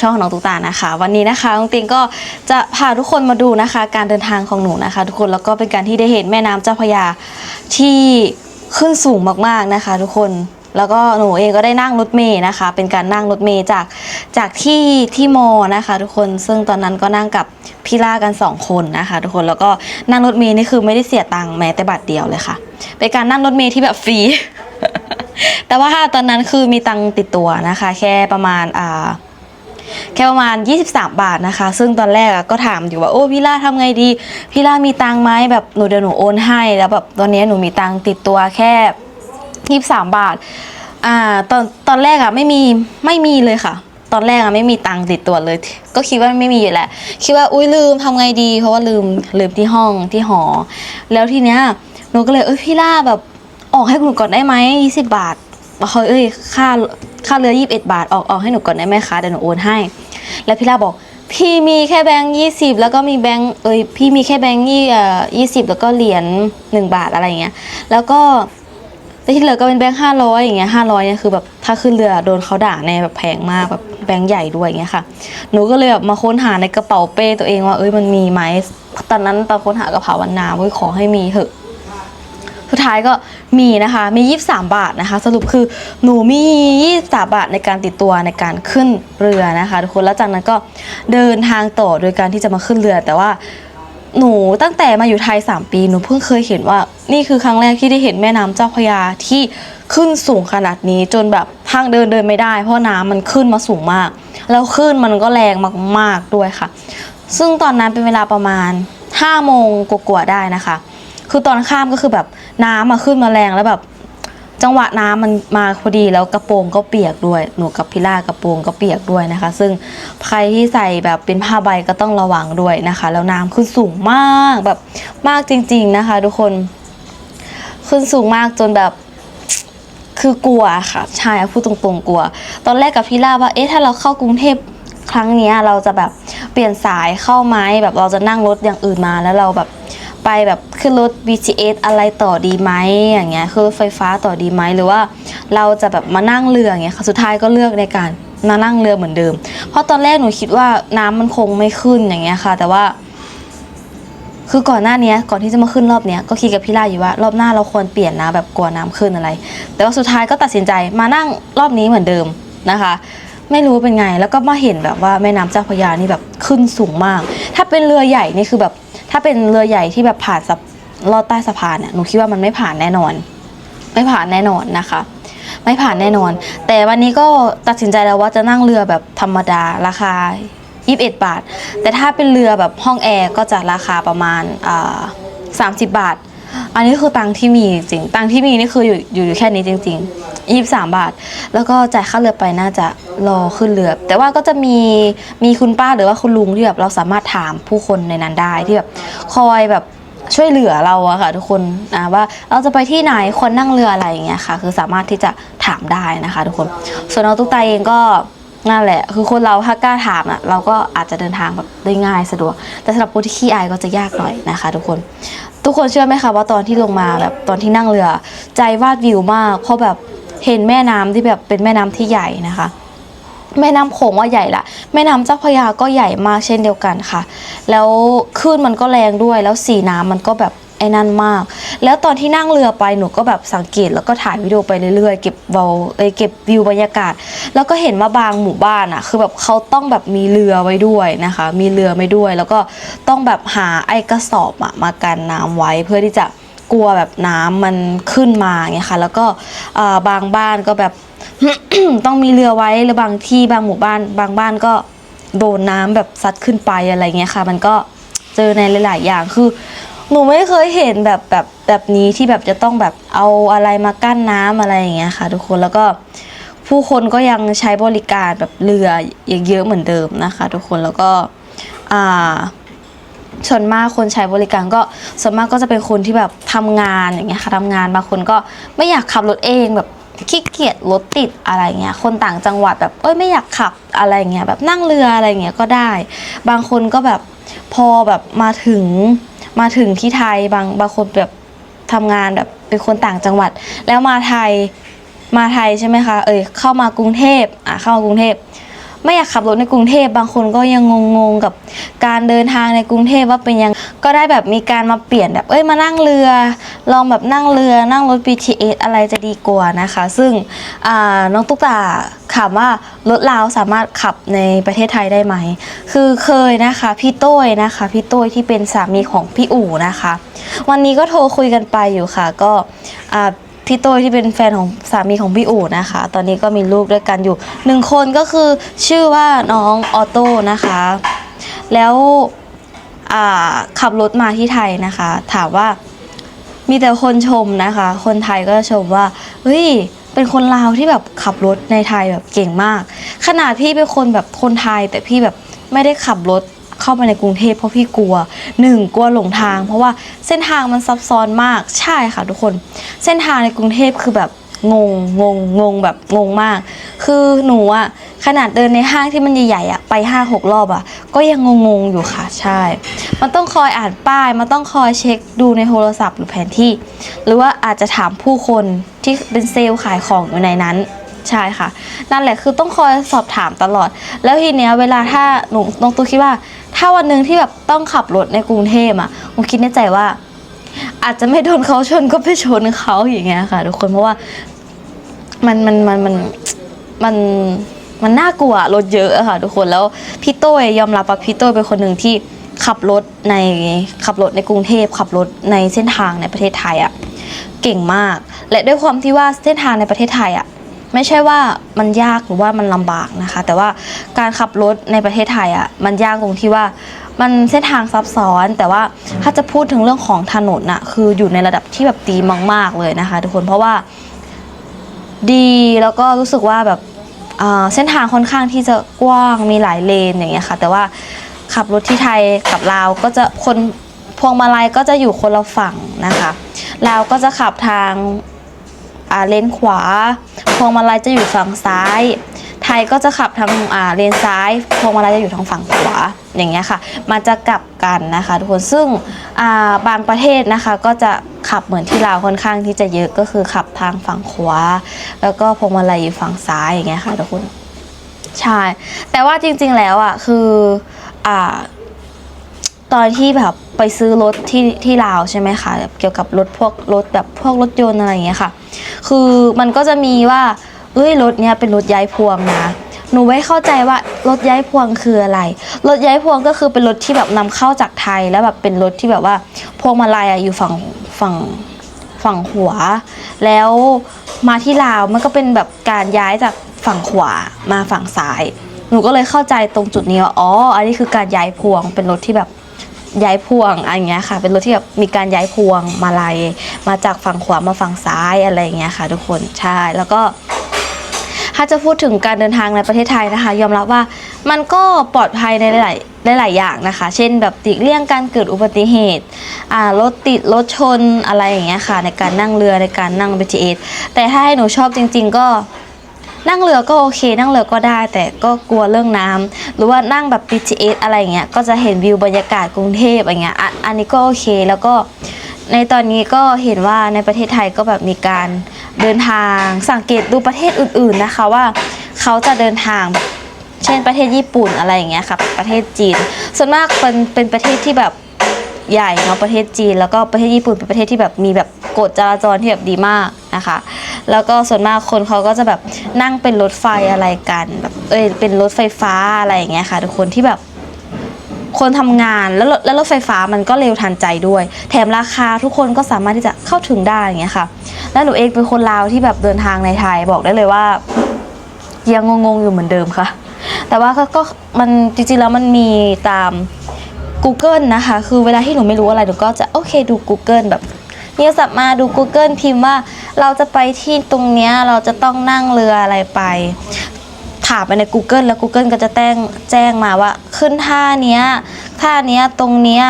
ช่องน้องตุ๊กตานะคะ วันนี้นะคะน้องติงก็จะพาทุกคนมาดูนะคะ การเดินทางของหนูนะคะ ทุกคนแล้วก็เป็นการที่ได้เห็นแม่น้ำเจ้าพระยาที่ขึ้นสูงมากๆนะคะ ทุกคนแล้วก็หนูเองก็ได้นั่งรถเมย์นะคะ เป็นการนั่งรถเมย์จากจากที่ที่มอนะคะ ทุกคนซึ่งตอนนั้นก็นั่งกับพี่ล่ากันสองคนนะคะ ทุกคนแล้วก็นั่งรถเมย์นี่คือไม่ได้เสียตังค์แม้แต่บาทเดียวเลยค่ะ เป็นการนั่งรถเมย์ที่แบบฟรี แต่ว่าตอนนั้นคือมีตังค์ติดตัวนะคะ แค่ประมาณอ่า แค่ประมาณ 23 บาทนะคะ ซึ่งตอนแรกก็ถามอยู่ว่าโอ้พี่ล่าทำไงดี พี่ล่ามีตังไหมแบบหนูเดี๋ยวหนูโอนให้แล้วแบบตอนนี้หนูมีตังติดตัวแค่ 23 บาทอ่าตอนตอนแรกอะไม่มีไม่มีเลยค่ะ ตอนแรกอะไม่มีตังติดตัวเลย ก็คิดว่าไม่มีอยู่แหละคิดว่าอุ้ยลืมทำไงดี เพราะว่าลืมลืมที่ห้องที่หอ แล้วทีเนี้ยหนูก็เลยเอ้ยพี่ล่าแบบออกให้หนูก่อนได้ไหม20บาทเขาเอ้ยค่าค่าเรือ21บาทออกออกให้หนูก่อนได้ไหมคะเดี๋ยวหนูโอนให้ แล้วพี่ล่าบอก พี่มีแค่แบงค์ยี่สิบแล้วก็มีแบงค์เอ้ยพี่มีแค่แบงค์ยี่เอ่อยี่สิบแล้วก็เหรียญหนึ่งบาทอะไรอย่างเงี้ยแล้วก็แล้วที่เหลือก็เป็นแบงค์ห้าร้อยอย่างเงี้ยห้าร้อยเนี่ยคือแบบถ้าขึ้นเรือโดนเขาด่าแน่แบบแพงมากแบบแบงค์ใหญ่ด้วยอย่างเงี้ยค่ะ หนูก็เลยแบบมาค้นหาในกระเป๋าเป้ตัวเองว่าเอ้ยมันมีไหมตอนนั้นตอนค้นหากระเป๋าวันนาเว้ยขอให้มีเถอะ สุดท้ายก็มีนะคะ มี 23 บาทนะคะ สรุปคือหนูมี 23 บาทในการติดตัวในการขึ้นเรือนะคะทุกคนแล้วจากนั้นก็เดินทางต่อโดยการที่จะมาขึ้นเรือ แต่ว่าหนูตั้งแต่มาอยู่ไทย 3 ปีหนูเพิ่งเคยเห็นว่านี่คือครั้งแรกที่ได้เห็นแม่น้ำเจ้าพระยาที่ขึ้นสูงขนาดนี้จนแบบทางเดินเดินไม่ได้ เพราะน้ำมันขึ้นมาสูงมาก แล้วขึ้นมันก็แรงมากๆด้วยค่ะ ซึ่งตอนนั้นเป็นเวลาประมาณ5โมงกว่าๆได้นะคะ คือตอนข้ามก็คือแบบน้ำมาขึ้นมาแรงแล้วแบบ จังหวะน้ำมันมาพอดีแล้วกระโปรงก็เปียกด้วย หนูกับพิล่ากระโปรงก็เปียกด้วยนะคะ ซึ่งใครที่ใส่แบบเป็นผ้าใบก็ต้องระวังด้วยนะคะ แล้วน้ำขึ้นสูงมากแบบมากจริง ๆนะคะ ทุกคนขึ้นสูงมากจนแบบคือกลัวค่ะใช่พูดตรงๆกลัว ตอนแรกกับพี่ล่าว่าเอ๊ะถ้าเราเข้ากรุงเทพครั้งนี้เราจะแบบเปลี่ยนสายเข้าไหมแบบเราจะนั่งรถอย่างอื่นมาแล้วเราแบบ ไปแบบขึ้นรถ BTS อะไรต่อดีไหมอย่างเงี้ยคือรถไฟฟ้าต่อดีไหมหรือว่าเราจะแบบมานั่งเรืออย่างเงี้ยค่ะสุดท้ายก็เลือกในการมานั่งเรือเหมือนเดิม เพราะตอนแรกหนูคิดว่าน้ำมันคงไม่ขึ้นอย่างเงี้ยค่ะ แต่ว่า คือก่อนหน้านี้ก่อนที่จะมาขึ้นรอบเนี้ยก็คิดกับพี่ล่าอยู่ว่ารอบหน้าเราควรเปลี่ยนนะแบบกลัวน้ำขึ้นอะไร แต่ว่าสุดท้ายก็ตัดสินใจมานั่งรอบนี้เหมือนเดิมนะคะ ไม่รู้เป็นไงแล้วก็มาเห็นแบบว่าแม่น้ำเจ้าพระยานี่แบบขึ้นสูงมาก ถ้าเป็นเรือใหญ่นี่คือแบบ ถ้าเป็นเรือใหญ่ที่แบบผ่านสะลอดใต้สะพานเนี่ยหนูคิดว่ามันไม่ผ่านแน่นอน ไม่ผ่านแน่นอนนะคะ ไม่ผ่านแน่นอน แต่วันนี้ก็ตัดสินใจแล้วว่าจะนั่งเรือแบบธรรมดาราคา 21 บาท แต่ถ้าเป็นเรือแบบห้องแอร์ก็จะราคาประมาณอ่า30บบาท อันนี้คือตังค์ที่มีจริงตังค์ที่มีนี่คืออยู่อยู่อยู่แค่นี้จริง ๆ 23 บาท แล้วก็จ่ายค่าเรือไปน่าจะรอขึ้นเรือ แต่ว่าก็จะมีมีคุณป้าหรือว่าคุณลุงที่แบบเราสามารถถามผู้คนในนั้นได้ที่แบบคอยแบบช่วยเหลือเราอะค่ะทุกคนอ่าว่าเราจะไปที่ไหนคนนั่งเรืออะไรอย่างเงี้ยค่ะ คือสามารถที่จะถามได้นะคะ ทุกคน ส่วนน้องตุ๊กตาเองก็นั่นแหละ คือคนเราถ้ากล้าถามอะเราก็อาจจะเดินทางแบบได้ง่ายสะดวก แต่สำหรับผู้ที่ขี้อายก็จะยากหน่อยนะคะ ทุกคน ทุกคนเชื่อไหมคะว่าตอนที่ลงมาแบบตอนที่นั่งเรือ ใจวาดวิวมากเพราะแบบ เห็นแม่น้ำที่แบบเป็นแม่น้ำที่ใหญ่นะคะ แม่น้ำโขงว่าใหญ่ละแม่น้ำเจ้าพระยาก็ใหญ่มากเช่นเดียวกันค่ะ แล้วคลื่นมันก็แรงด้วยแล้วสีน้ำมันก็แบบไอ้นั่นมาก แล้วตอนที่นั่งเรือไปหนูก็แบบสังเกตแล้วก็ถ่ายวิดีโอไปเรื่อยๆ เก็บเบาเอ้ยเก็บวิวบรรยากาศ แล้วก็เห็นว่าบางหมู่บ้านอะ คือแบบเขาต้องแบบมีเรือไว้ด้วยนะคะ มีเรือไว้ด้วย แล้วก็ต้องแบบหาไอ้กระสอบอะมากันน้ำไว้เพื่อที่จะ กลัวแบบน้ำมันขึ้นมาไงค่ะแล้วก็บางบ้านก็แบบ ต้องมีเรือไว้แล้วบางที่บางหมู่บ้าน บางบ้านก็โดนน้ำแบบซัดขึ้นไปอะไรเงี้ยค่ะ มันก็เจอในหลาย ๆ อย่างคือหนูไม่เคยเห็นแบบแบบแบบนี้ที่แบบจะต้องแบบเอาอะไรมากั้นน้ำอะไรอย่างเงี้ยค่ะ ทุกคนแล้วก็ผู้คนก็ยังใช้บริการแบบเรือเยอะๆเหมือนเดิมนะคะ ทุกคนแล้วก็อ่า ส่วนมากคนใช้บริการก็ส่วนมากก็จะเป็นคนที่แบบทำงานอย่างเงี้ยค่ะทำงานบางคนก็ไม่อยากขับรถเองแบบขี้เกียจรถติดอะไรเงี้ยคนต่างจังหวัดแบบเอ้ยไม่อยากขับอะไรเงี้ยแบบนั่งเรืออะไรเงี้ยก็ได้ บางคนก็แบบพอแบบมาถึงมาถึงที่ไทยบางบางคนแบบทำงานแบบเป็นคนต่างจังหวัด แล้วมาไทยมาไทยใช่ไหมคะเอ้ยเข้ามากรุงเทพอะเข้ามากรุงเทพ ไม่อยากขับรถในกรุงเทพบางคนก็ยังงงๆกับการเดินทางในกรุงเทพว่าเป็นยังก็ได้แบบมีการมาเปลี่ยนแบบเอ้ยมานั่งเรือ ลองแบบนั่งเรือนั่งรถ BTS อะไรจะดีกว่านะคะ ซึ่งน้องตุ๊กตาถามว่ารถลาวสามารถขับในประเทศไทยได้ไหม คือเคยนะคะพี่โต้ยนะคะพี่โต้ยที่เป็นสามีของพี่อู๋นะคะ วันนี้ก็โทรคุยกันไปอยู่ค่ะ ก็อ่า พี่โต้ยที่เป็นแฟนของสามีของพี่อู๋นะคะ ตอนนี้ก็มีลูกด้วยกันอยู่หนึ่งคนก็คือชื่อว่าน้องออโต้นะคะ แล้วขับรถมาที่ไทยนะคะ ถามว่ามีแต่คนชมนะคะ คนไทยก็ชมว่าเฮ้ยเป็นคนลาวที่แบบขับรถในไทยแบบเก่งมาก ขนาดพี่เป็นคนแบบคนไทยแต่พี่แบบไม่ได้ขับรถ เข้าไปในกรุงเทพเพราะพี่กลัวหนึ่งกลัวหลงทาง เพราะว่าเส้นทางมันซับซ้อนมากใช่ค่ะทุกคน เส้นทางในกรุงเทพคือแบบงงงงงงแบบงงมาก คือหนูอะขนาดเดินในห้างที่มันใหญ่ๆอะไปห้าหกรอบอะก็ยังงงงๆอยู่ค่ะใช่ มันต้องคอยอ่านป้าย มันต้องคอยเช็คดูในโทรศัพท์หรือแผนที่ หรือว่าอาจจะถามผู้คนที่เป็นเซลล์ขายของอยู่ในนั้น ใช่ค่ะ นั่นแหละคือต้องคอยสอบถามตลอด แล้วทีเนี้ยเวลาถ้าหนูน้องตูคิดว่า ถ้าวันหนึ่งที่แบบต้องขับรถในกรุงเทพอะหนูคิดในใจว่า อาจจะไม่โดนเขาชนก็ไปชนเขาอย่างเงี้ยค่ะทุกคนเพราะว่ามันมันมันมันมันมันน่ากลัวรถเยอะอะค่ะทุกคนแล้วพี่โต้ยยอมรับว่าพี่โต้ยเป็นคนหนึ่งที่ขับรถในขับรถในกรุงเทพขับรถในเส้นทางในประเทศไทยอะเก่งมาก และด้วยความที่ว่าเส้นทางในประเทศไทยอะ ไม่ใช่ว่ามันยากหรือว่ามันลำบากนะคะ แต่ว่าการขับรถในประเทศไทยอะมันยากตรงที่ว่ามันเส้นทางซับซ้อน แต่ว่าถ้าจะพูดถึงเรื่องของถนนน่ะคืออยู่ในระดับที่แบบดีมาก ๆ เลยนะคะ ทุกคนเพราะว่า ดีแล้วก็รู้สึกว่าแบบเส้นทางค่อนข้างที่จะกว้างมีหลายเลนอย่างเงี้ยค่ะ แต่ว่าขับรถที่ไทยกับลาวก็จะคนพวงมาลัยก็จะอยู่คนละฝั่งนะคะลาวก็จะขับทาง เลนขวา พวงมาลัยจะอยู่ฝั่งซ้าย ไทยก็จะขับทางอ่าเลนซ้าย พวงมาลัยจะอยู่ทางฝั่งขวา อย่างเงี้ยค่ะ มันจะกลับกันนะคะทุกคน ซึ่งอ่าบางประเทศนะคะก็จะขับเหมือนที่ลาวค่อนข้างที่จะเยอะก็คือขับทางฝั่งขวา แล้วก็พวงมาลัยอยู่ฝั่งซ้ายอย่างเงี้ยค่ะทุกคน ใช่ แต่ว่าจริงๆแล้วอะคืออ่าตอนที่แบบ ไปซื้อรถที่ที่ลาวใช่ไหมคะแบบเกี่ยวกับรถพวกรถแบบพวกรถยนต์อะไรอย่างเงี้ยค่ะ คือมันก็จะมีว่าเอ้ยรถเนี้ยเป็นรถย้ายพวงนะหนูไม่เข้าใจว่ารถย้ายพวงคืออะไร รถย้ายพวงก็คือเป็นรถที่แบบนำเข้าจากไทยแล้วแบบเป็นรถที่แบบว่าพวงมาลัยอะอยู่ฝั่งฝั่งฝั่งขวาแล้วมาที่ลาวมันก็เป็นแบบการย้ายจากฝั่งขวามาฝั่งซ้าย หนูก็เลยเข้าใจตรงจุดนี้ว่าอ๋ออันนี้คือการย้ายพวงเป็นรถที่แบบ ย้ายพวงอะไรอย่างเงี้ยค่ะ เป็นรถที่แบบมีการย้ายพวงมาลัยมาจากฝั่งขวามาฝั่งซ้ายอะไรอย่างเงี้ยค่ะ ทุกคนใช่แล้วก็ ถ้าจะพูดถึงการเดินทางในประเทศไทยนะคะ ยอมรับว่ามันก็ปลอดภัยในหลายๆหลายอย่างนะคะ เช่นแบบติเลี่ยงการเกิดอุบัติเหตุรถติดรถชนอะไรอย่างเงี้ยค่ะ ในการนั่งเรือในการนั่ง BTS แต่ถ้าให้หนูชอบจริง ๆ ก็ นั่งเรือก็โอเค นั่งเรือก็ได้ แต่ก็กลัวเรื่องน้ำหรือว่านั่งแบบ BTS อะไรอย่างเงี้ยก็จะเห็นวิวบรรยากาศกรุงเทพอย่างเงี้ยอ,อันนี้ก็โอเคแล้วก็ในตอนนี้ก็เห็นว่าในประเทศไทยก็แบบมีการเดินทางสังเกตดูประเทศอื่น ๆนะคะว่าเขาจะเดินทางเช่นประเทศญี่ปุ่นอะไรอย่างเงี้ยค่ะประเทศจีน ส่วนมากเป็นเป็นประเทศที่แบบ ใหญ่เนาะประเทศจีน แล้วก็ประเทศญี่ปุ่นเป็นประเทศที่แบบมีแบบกฎจราจรที่แบบดีมากนะคะ แล้วก็ส่วนมากคนเขาก็จะแบบนั่งเป็นรถไฟอะไรกันแบบเอ้ยเป็นรถไฟฟ้าอะไรอย่างเงี้ยค่ะ ทุกคนที่แบบคนทำงานแล้วแล้วรถไฟฟ้ามันก็เร็วทันใจด้วย แถมราคาทุกคนก็สามารถที่จะเข้าถึงได้อย่างเงี้ยค่ะ แล้วหนูเองเป็นคนลาวที่แบบเดินทางในไทยบอกได้เลยว่า ยังงงๆอยู่เหมือนเดิมค่ะ แต่ว่าก็มันจริงๆแล้วมันมีตาม Google นะคะ คือเวลาที่หนูไม่รู้อะไรหนูก็จะโอเคดู Google แบบเนี่ยสับมาดู Google พิมพ์ว่าเราจะไปที่ตรงเนี้ยเราจะต้องนั่งเรืออะไรไป ถามไปใน Google แล้ว Google ก็จะแจ้งแจ้งมาว่าขึ้นท่าเนี้ยท่าเนี้ยตรงเนี้ย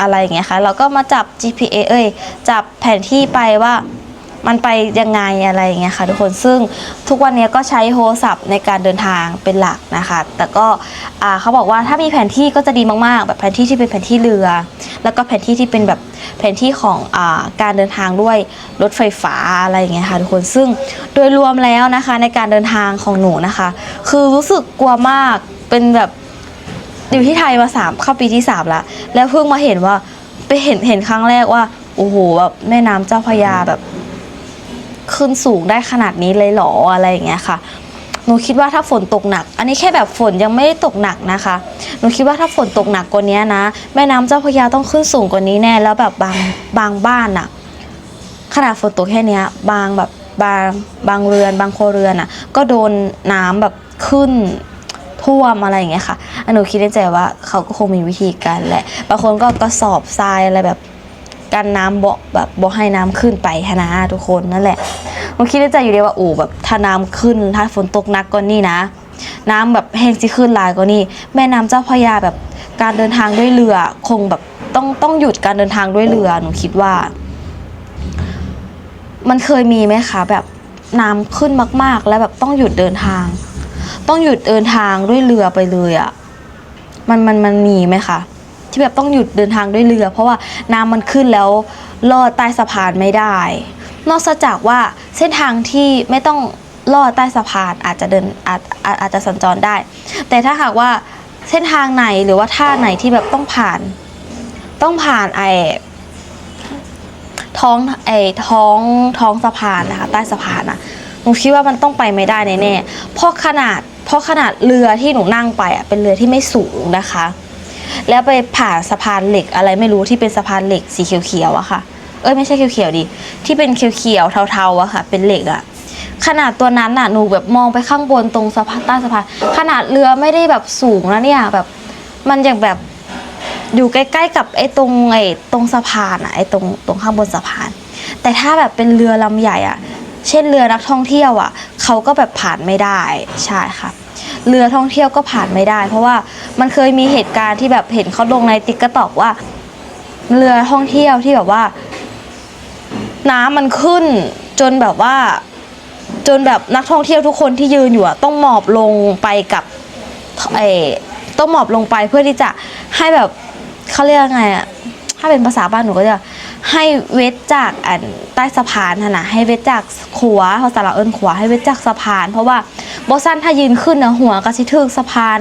อะไรอย่างเงี้ยค่ะ เราก็มาจับ GPA เอ้ยจับแผนที่ไปว่า มันไปยังไงอะไรอย่างเงี้ยค่ะทุกคนซึ่งทุกวันนี้ก็ใช้โทรศัพท์ในการเดินทางเป็นหลักนะคะ แต่ก็เขาบอกว่าถ้ามีแผนที่ก็จะดีมากๆ แบบแผนที่ที่เป็นแผนที่เรือ แล้วก็แผนที่ที่เป็นแบบแผนที่ของอการเดินทางด้วยรถไฟฟ้าอะไรอย่างเงี้ยค่ะทุกคนซึ่งโดยรวมแล้วนะคะในการเดินทางของหนูนะคะ คือรู้สึกกลัวมากเป็นแบบอยู่ที่ไทยมาสามเข้าปีที่สามละแล้วเพิ่งมาเห็นว่าไปเห็นเห็นครั้งแรกว่าโอ้โหแบบแม่น้ำเจ้าพระยาแบบ ขึ้นสูงได้ขนาดนี้เลยเหรออะไรอย่างเงี้ยค่ะหนูคิดว่าถ้าฝนตกหนัก อันนี้แค่แบบฝนยังไม่ได้ตกหนักนะคะ หนูคิดว่าถ้าฝนตกหนักกว่านี้นะ แม่น้ำเจ้าพระยาต้องขึ้นสูงกว่านี้แน่ แล้วแบบบางบางบ้านอะขนาดฝนตกแค่นี้บางแบบบางบางเรือน บางโครเรือนอะก็โดนน้ำแบบขึ้นท่วมอะไรอย่างเงี้ยค่ะอันหนูคิดในใจว่าเขาก็คงมีวิธีการแหละ บางคนก็กระสอบทรายอะไรแบบ กันน้ำบ่แบบบ่ให้น้ำขึ้นไปฮะนะทุกคนนั่นแหละมันคิดในใจอยู่เลยว่าโอ้แบบถ้าน้ำขึ้นถ้าฝนตกหนักก็นี่นะ น้ำแบบแห้งสิขึ้นลายก็นี่แม่น้ำเจ้าพระยาแบบการเดินทางด้วยเรือคงแบบต้องต้องหยุดการเดินทางด้วยเรือหนูคิดว่า มันเคยมีไหมคะแบบน้ำขึ้นมาก ๆ แล้วแบบต้องหยุดเดินทาง ต้องหยุดเดินทางด้วยเรือไปเลยอะ่ะมันมันมันมีไหมคะ ที่แบบต้องหยุดเดินทางด้วยเรือ เพราะว่าน้ำมันขึ้นแล้วลอดใต้สะพานไม่ได้ นอกจากว่าเส้นทางที่ไม่ต้องลอดใต้สะพานอาจจะเดินอาจอาจอาจจะสัญจรได้ แต่ถ้าหากว่าเส้นทางไหนหรือว่าท่าไหนที่แบบต้องผ่าน ต้องผ่านไอท้องไอท้องท้องสะพานนะคะใต้สะพานอะหนูคิดว่ามันต้องไปไม่ได้แน่ๆเพราะขนาดเพราะขนาดเรือที่หนูนั่งไปอะเป็นเรือที่ไม่สูงนะคะ แล้วไปผ่านสะพานเหล็กอะไรไม่รู้ที่เป็นสะพานเหล็กสีเขียวๆอะค่ะ เอ้ยไม่ใช่เขียวๆดิที่เป็นเขียวๆเทาๆอะค่ะ เป็นเหล็กอะขนาดตัวนั้นน่ะหนูแบบมองไปข้างบนตรงสะพานใต้สะพานขนาดเรือไม่ได้แบบสูงนะเนี่ยแบบมันอยังแบบอยู่ใกล้ๆกับไอ้ตรงไอ้ตรงสะพานอะไอ้ตรงตรงข้างบนสะพาน แต่ถ้าแบบเป็นเรือลำใหญ่อะเช่นเรือนักท่องเที่ยวอะเขาก็แบบผ่านไม่ได้ใช่ค่ะเรือท่องเที่ยวก็ผ่านไม่ได้ เพราะว่า มันเคยมีเหตุการณ์ที่แบบเห็นเขาลงในติ๊กตอกว่า เรือท่องเที่ยวที่แบบว่า น้ำมันขึ้นจนแบบว่า จนแบบนักท่องเที่ยวทุกคนที่ยืนอยู่อะต้องหมอบลงไปกับเออต้องหมอบลงไปเพื่อที่จะให้แบบเขาเรียกไงอะถ้าเป็นภาษาบ้านหนูก็จะให้เวทจากอันใต้สะพานนะนะให้เวทจากขวาภาษาเราเอิญขวาให้เวทจากสะพาน เพราะว่าบอสันถ้ายืนขึ้นนะหัวกระชิทึกสะพาน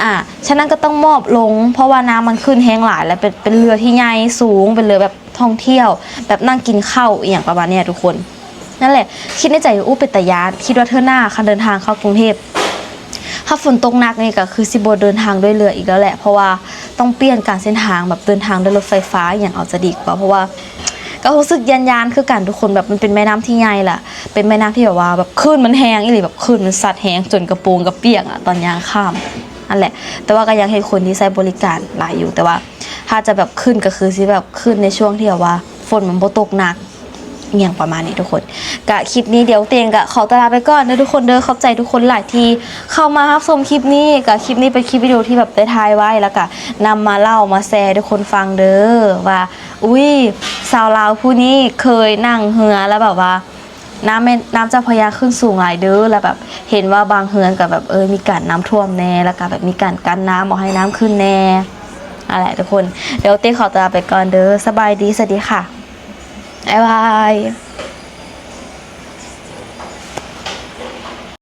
อ่าฉะนั้นก็ต้องมอบลง เพราะว่าน้ำมันขึ้นแห้งหลายแล้วเป็นเป็นเรือที่ใหญ่สูงเป็นเรือแบบท่องเที่ยว แบบนั่งกินข้าวอย่างประมาณนี้ทุกคน นั่นแหละ คิดในใจอู้เป็นตายานคิดว่าเธอหน้าคันเดินทางเข้ากรุงเทพถ้าฝนตกหนักนี่ก็คือสิบเดินทางด้วยเรืออีกแล้วแหละ เพราะว่าต้องเปลี่ยนการเส้นทางแบบเดินทางด้วยรถไฟฟ้าอย่างเอาจะดีกว่าเพราะว่าก็รู้สึกยันยานคือกันทุกคนแบบมันเป็นแม่น้ำที่ใหญ่แหละเป็นแม่น้ำที่แบบว่าแบบคลื่นมันแห้งอีหลีแบบคลื่นมันซัดแห้งจนกระโปรงกระเปียกอะตอนยางข้าม นั่นแหละ แต่ว่าก็ยังเห็นคนที่ใช้บริการหลายอยู่แต่ว่า ถ้าจะแบบขึ้นก็คือสิแบบขึ้นในช่วงที่แบบว่าฝนมันโบตกหนักอย่างประมาณนี้ทุกคนกะคลิปนี้เดี๋ยวเตียงกะขอตลาไปก่อนนะทุกคนเด้อเข้าใจทุกคนหลายทีเข้ามารับชมคลิปนี้กะคลิปนี้เป็นคลิปวิดีโอที่แบบได้ถ่ายไว้แล้วกะนำมาเล่ามาแชร์ให้ทุกคนฟังเด้อว่า อุ้ยสาวลาวผู้นี้เคยนั่งเรือแล้วแบบว่า น้ำแม่น้ำเจ้าพระยาขึ้นสูงหลายเด้อแล้วแบบ เห็นว่าบางเฮือนกับแบบเออมีการน้ำท่วมแน่แล้วก็แบบมีการกันน้ำบอกให้น้ำขึ้นแน่อะไรทุกคนเดี๋ยวเต้ขอตัวลาไปก่อนเด้อสบายดีสวัสดีค่ะบ๊ายบาย